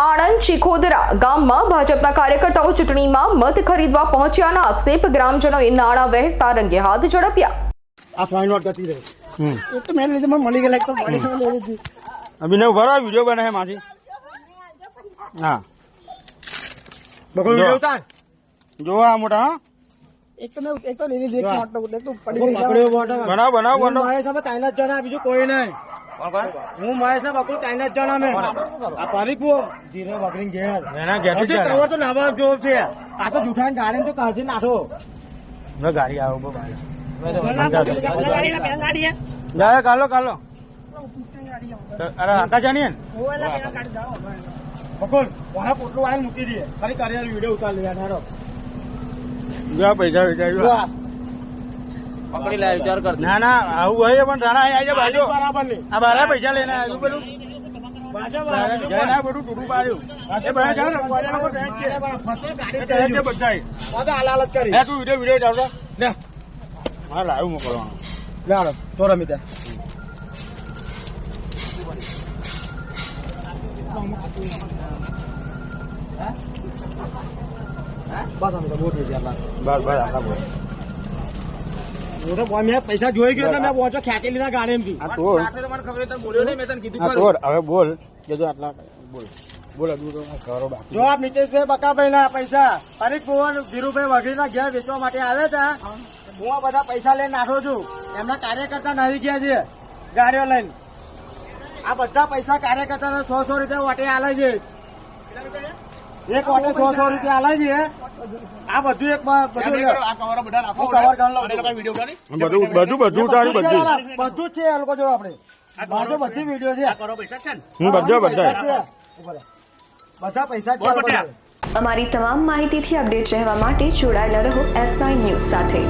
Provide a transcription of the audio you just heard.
આણંદ ચીખોદરા ગામમાં ભાજપના કાર્યકર્તાઓ ચૂંટણીમાં મત ખરીદવા પહોંચ્યાના આક્ષેપ ગ્રામજનોએ નાણાં વહેંચતા રંગે હાથ ઝડપ્યા. આ ફાઇન નોટ જતી રહી. એ તો મેં લીધે મને મળી ગયેલા તો મળી ગયેલી એવી હતી. અભિનવ ભરો વીડિયો બને છે માથી. હા. બકરો જો. ઉતાર. જોવા આ મોટા એક તો મેં એક તો લઈ લીધી નોટ તો પડી ગઈ બનાવ બનાવ બનાવ. મહેશ અમે ત્રણ જણા બીજું કોઈ નહીં. હું મહેશ ને બકુલ ત્રણ જ જણા મેં આ પારી કુવો. ધીરે બકરી ઘેર. હજી જ તો નવા જોબ છે. આ તો જૂઠા ગાડી તો કાઢી નાખો. ગાડી આવો ભાઈ જાય કાલો કાલો અરે આકા જાણીએ ને? બકુલ વહાં પોટલું આવીને મૂકી દઈએ. ખાલી કાર્ય વીડિયો ઉતાર લે યાર પૈસા વેચાય. પકડી લે વિચાર કર ના ના આવું હોય પણ રાણા અહીં બાજુ બરાબર નહીં. આ બારા પૈસા લઈને આવ્યું પેલું? બાજા બારા જઈને આ બધું ટૂંકું પાડ્યું. એ બધા જાઓ ને, વાડિયા લોકો જાય જ છે. એ કહે છે બધાય. હાલત કરી. હે, તું વીડિયો વીડિયો ચાલતો લે. હા લાઈવ મોકલવાનું. લાડો તો રમી ત્યાં બસ અમે તો બહુ બસ બસ આખા બોલ. હું તો મેં પૈસા જોઈ ગયો મેં પહોંચો ખેંચી લીધા ગાડી આ તોડ મને ખબર તને બોલ્યો નહીં મેં તને કીધું આ તોડ હવે બોલ. જો આટલા બોલ. બોલ હજુ તો આ કરો બાકી જો આપ બકાભાઈ ના પૈસા. પરીખ ભુવન ધીરુભાઈ વઘીના ઘેર વેચવા માટે આવે હતા હું આ બધા પૈસા લઈને નાખો છું. એમના કાર્યકર્તા નાહી ગયા છે. ગાડીઓ લઈને. આ બધા પૈસા કાર્યકર્તા સો સો રૂપિયા વાટે આલે છે. એક વાટે સો સો રૂપિયા આલે છે. આ બધું એક બધું આ કવરો બધા. બધું બધું બધું બધું બધું. છે આ લોકો જો આપણે. બધો બધી વીડિયો છે. કરો પૈસા છે ને? હું બધો બધા. બધા પૈસા છે. અમારી તમામ માહિતીથી અપડેટ રહેવા માટે જોડાયેલા રહો એસ નાઇન ન્યૂઝ સાથે.